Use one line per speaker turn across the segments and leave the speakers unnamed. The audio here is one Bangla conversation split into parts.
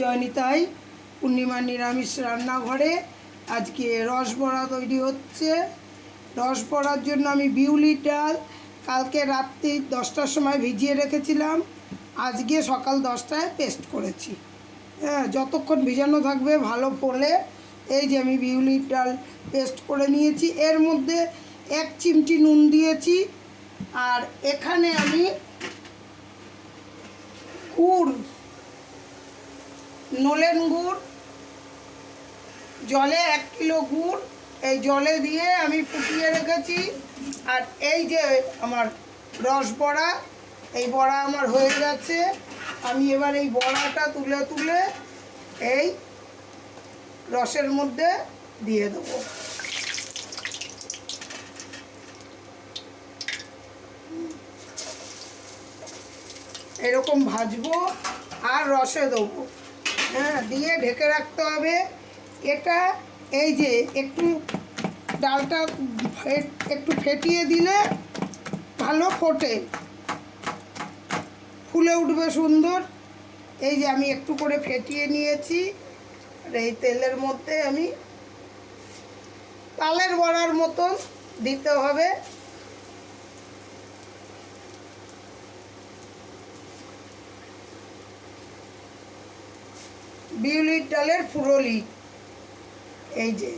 জয়নিতাই পূর্ণিমা নিরামিষ রান্নাঘরে। আজকে রস বড়া তৈরি হচ্ছে। রস বড়ার জন্য আমি বিউলির ডাল কালকে রাত্রি দশটার সময় ভিজিয়ে রেখেছিলাম। আজকে সকাল দশটায় পেস্ট করেছি। হ্যাঁ যতক্ষণ ভিজানো থাকবে ভালো ফোলে। এই যে আমি বিউলির ডাল পেস্ট করে নিয়েছি। এর মধ্যে এক চিমটি নুন দিয়েছি। আর এখানে আমি গুড় নলেন গুড়, জলে এক কিলো গুড়, এই জলে দিয়ে আমি ফুটিয়ে রেখেছি। আর এই যে আমার রস বড়া, এই বড়া আমার হয়ে গেছে। আমি এবার এই বড়াটা তুলে তুলে এই রসের মধ্যে দিয়ে দেবো। এরকম ভাজবো আর রসে দেবো। হ্যাঁ দিয়ে ঢেকে রাখতে হবে। এটা এই যে একটু ডালটা একটু ফেটিয়ে দিলে ভালো ফোটে। ফুলে উঠবে সুন্দর। এই যে আমি একটু করে ফেটিয়ে নিয়েছি। আর এই তেলের মধ্যে আমি তালের বড়ার মতন দিতে হবে। বিউলির ডালের ফুরলি এই যে।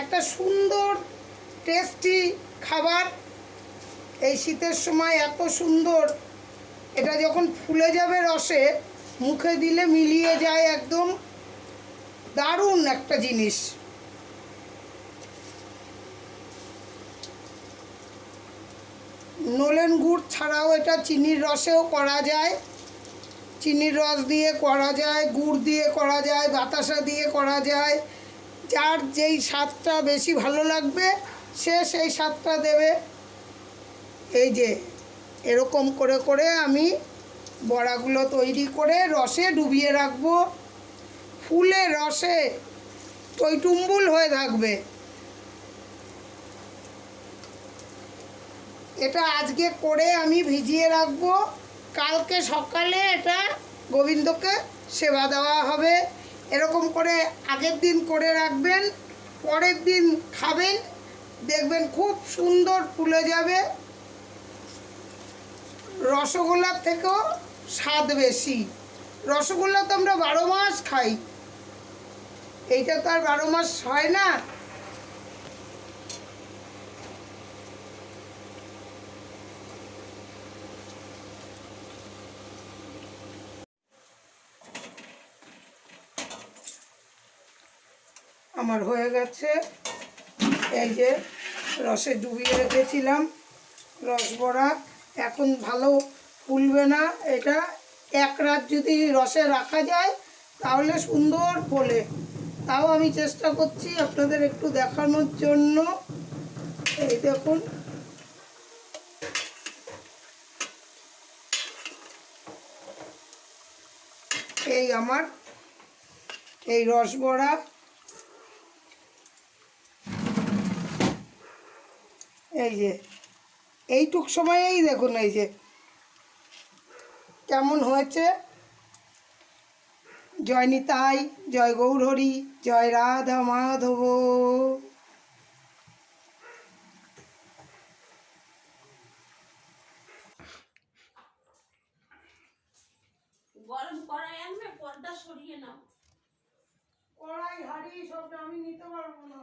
একটা সুন্দর টেস্টি খাবার। এই শীতের সময় এত সুন্দর। এটা যখন ফুলে যাবে রসে, মুখে দিলে মিলিয়ে যায় একদম দারুণ একটা জিনিস। নলেন গুড় ছাড়াও এটা চিনির রসেও করা যায়। চিনির রস দিয়ে করা যায়, গুড় দিয়ে করা যায়, বাতাসা দিয়ে করা যায়। যার যেই স্বাদটা বেশি ভালো লাগবে, সে সেই স্বাদটা দেবে। এই যে, এরকম করে করে আমি বড়াগুলো তৈরি করে রসে ডুবিয়ে রাখব। ফুলে, রসে টইটুম্বুল হয়ে থাকবে। এটা আজকে করে আমি ভিজিয়ে রাখব। কালকে সকালে এটা গোবিন্দকে সেবা দেওয়া হবে। এরকম করে আগের দিন করে রাখবেন, পরের দিন খাবেন, দেখবেন খুব সুন্দর ফুলে যাবে। রসগোল্লার থেকেও স্বাদ বেশি। রসগোল্লা তো আমরা বারো মাস খাই। এইটা তো আর বারো মাস হয় না। আমার হয়ে গেছে। এই যে রসে ডুবিয়ে রেখেছিলাম। রস বড়া এখন ভালো ফুলবে না। এটা এক রাত যদি রসে রাখা যায়, তাহলে সুন্দর ফোলে। তাও আমি চেষ্টা করছি আপনাদের একটু দেখানোর জন্য। এই দেখুন। এই আমার, এই রসবড়া এই যে এইটুক সময়েই দেখুন এই যে কেমন হয়েছে? জয় নিতাই জয় গৌরহরি জয় রাধা মাধব।
গরম কড়াই আনবে পর্দা সরিয়ে নাও।
কড়াই হাড়ি সব আমি নিতে পারব না।